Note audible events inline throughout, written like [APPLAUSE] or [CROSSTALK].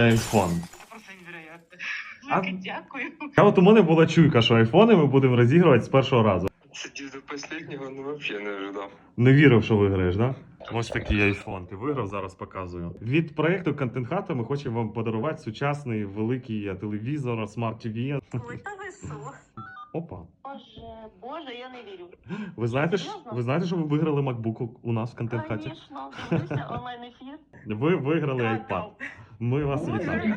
Айфон. Просто невероятно. Велике дякую. А от у мене була чуйка, що айфони ми будемо розігрувати з першого разу. Сидів до последнього, ну вообще не ожидав. Не вірив, що виграєш, да? Ось такий айфон. Ти виграв, зараз показую. Від проєкту Контент Хата ми хочемо вам подарувати сучасний великий телевізор, смарт TV. Ой, та ви? Опа. Боже, боже, я не вірю. Ви знаєте, ж- Серйозно? ви знаєте, що ви виграли MacBook у нас в Контент Хаті? Звісно, дивлюся онлайн ефір. Ви виграли iPad. Ми вас вітаємо.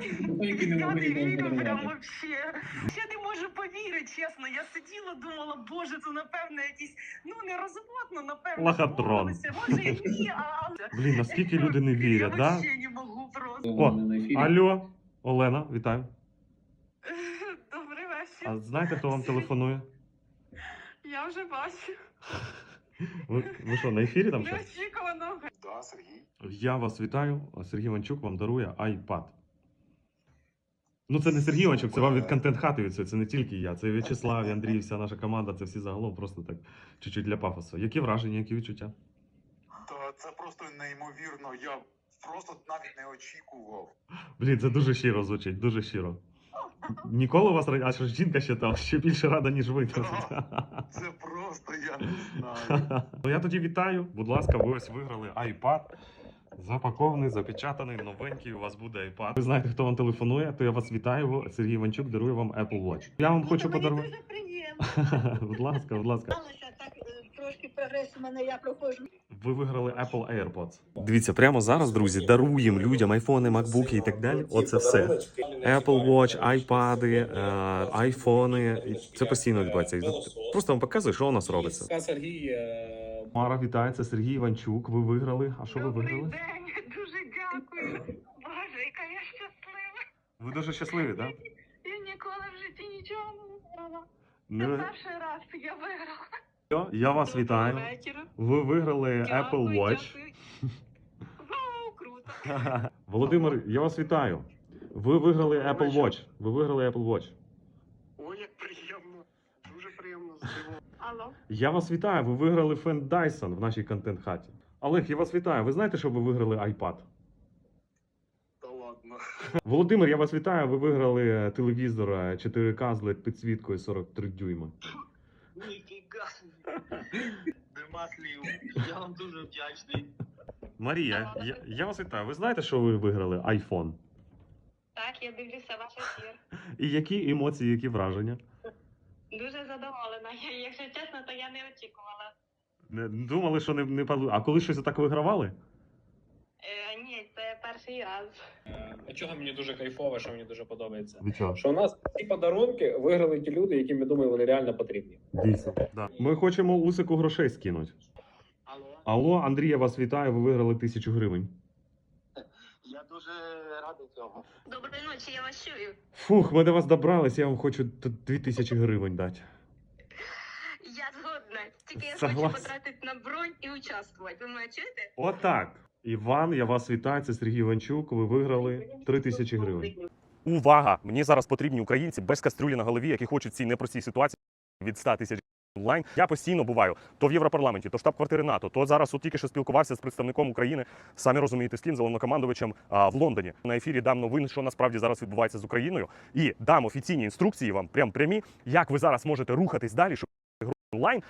Я не вірю, прям вообще. Я не можу повірити, чесно. Я сиділа, думала, боже, це напевно якісь, ну не розводно, напевно. Лохотрон. Може і ні, а... Блін, наскільки люди не вірять, Я да? вообще не можу просто. О, алло, Олена, вітаю. [LAUGHS] Добрий вечір. А знаєте, хто вам телефонує? Я вже бачу. Ви, ви що, на ефірі там ще? Неочікувано. Да, Сергій. Я вас вітаю. Сергій Ванчук вам дарує iPad. Ну, це не Сергій Ванчук, це вам від контент хати від цього. Це не тільки я, це і В'ячеслав, і Андрій, вся наша команда, це всі загалом просто так чуть-чуть для пафосу. Які враження, які відчуття? Та це просто неймовірно. Я просто навіть не очікував. Блін, це дуже щиро звучить, дуже щиро. Ніколи у вас а що ж жінка ще там ще більше рада, ніж ви. Це просто я не знаю. Ну я тоді вітаю. Будь ласка, ви ось виграли iPad. Запакований, запечатаний, новенький. У вас буде iPad. Ви знаєте, хто вам телефонує, то я вас вітаю. Сергій Іванчук дарує вам Apple Watch. Я вам хочу подарувати. дуже приємно. [LAUGHS] Будь ласка, будь ласка. Сталося так е, трошки прогрес у мене, я проходжу. Ви виграли Apple AirPods. Дивіться, прямо зараз, друзі, даруємо людям айфони, макбуки і так далі. Оце все. Apple Watch, айпади, е, айфони. Це постійно відбувається. Просто вам показую, що у нас робиться. Сергій е, Мара, це Сергій Іванчук. Ви виграли. А що ви Добрий виграли? день, дуже дякую. Боже, яка я щаслива. Ви дуже щасливі, так? Я ніколи в житті нічого не виграла. Це перший раз я виграла. Я вас вітаю. Вечора. Ви виграли Apple Watch. дякую. Вау, круто. [LAUGHS] Володимир, я вас вітаю. Ви виграли Apple Watch. Ви виграли Apple Watch. Ой, як приємно. Дуже приємно здивовано. Алло. Я вас вітаю. Ви виграли фен Dyson в нашій контент-хаті. Олег, я вас вітаю. Ви знаєте, що ви виграли iPad? Та ладно. Володимир, я вас вітаю. Ви виграли е, телевізор е, 4К з LED підсвіткою 43 дюйма. Ніфіга. Нема слів. Я вам дуже вдячний. Марія, я, я вас вітаю. Ви знаєте, що ви виграли iPhone? Так, я дивлюся ваш ефір. І які емоції, які враження? Дуже задоволена. Я, якщо чесно, то я не очікувала. Не думали, що не, не паду. А коли щось так вигравали? Е, перший раз. а чого мені дуже кайфово, що мені дуже подобається. Від чого? Що у нас ці подарунки виграли ті люди, яким я думаю, вони реально потрібні. Дійсно. Да. Ми хочемо усику грошей скинути. Алло. Алло, Андрій, я вас вітаю. Ви виграли тисячу гривень. Я дуже радий цього. Доброї ночі, я вас чую. Фух, ми до вас добрались, я вам хочу т- дві тисячі гривень дати. Я згодна. Тільки я Согласен. хочу потратити на бронь і участвувати. Ви мене чуєте? Отак. Іван, я вас вітаю. Це Сергій Іванчук. Ви виграли три тисячі гривень. Увага! Мені зараз потрібні українці без кастрюлі на голові, які хочуть в цій непростій ситуації від 100 тисяч онлайн. Я постійно буваю то в Європарламенті, то штаб-квартири НАТО, то зараз от тільки що спілкувався з представником України. Самі розумієте, з ким з головнокомандувачем а, в Лондоні. На ефірі дам новин, що насправді зараз відбувається з Україною, і дам офіційні інструкції вам, прям прямі, як ви зараз можете рухатись далі, щоб онлайн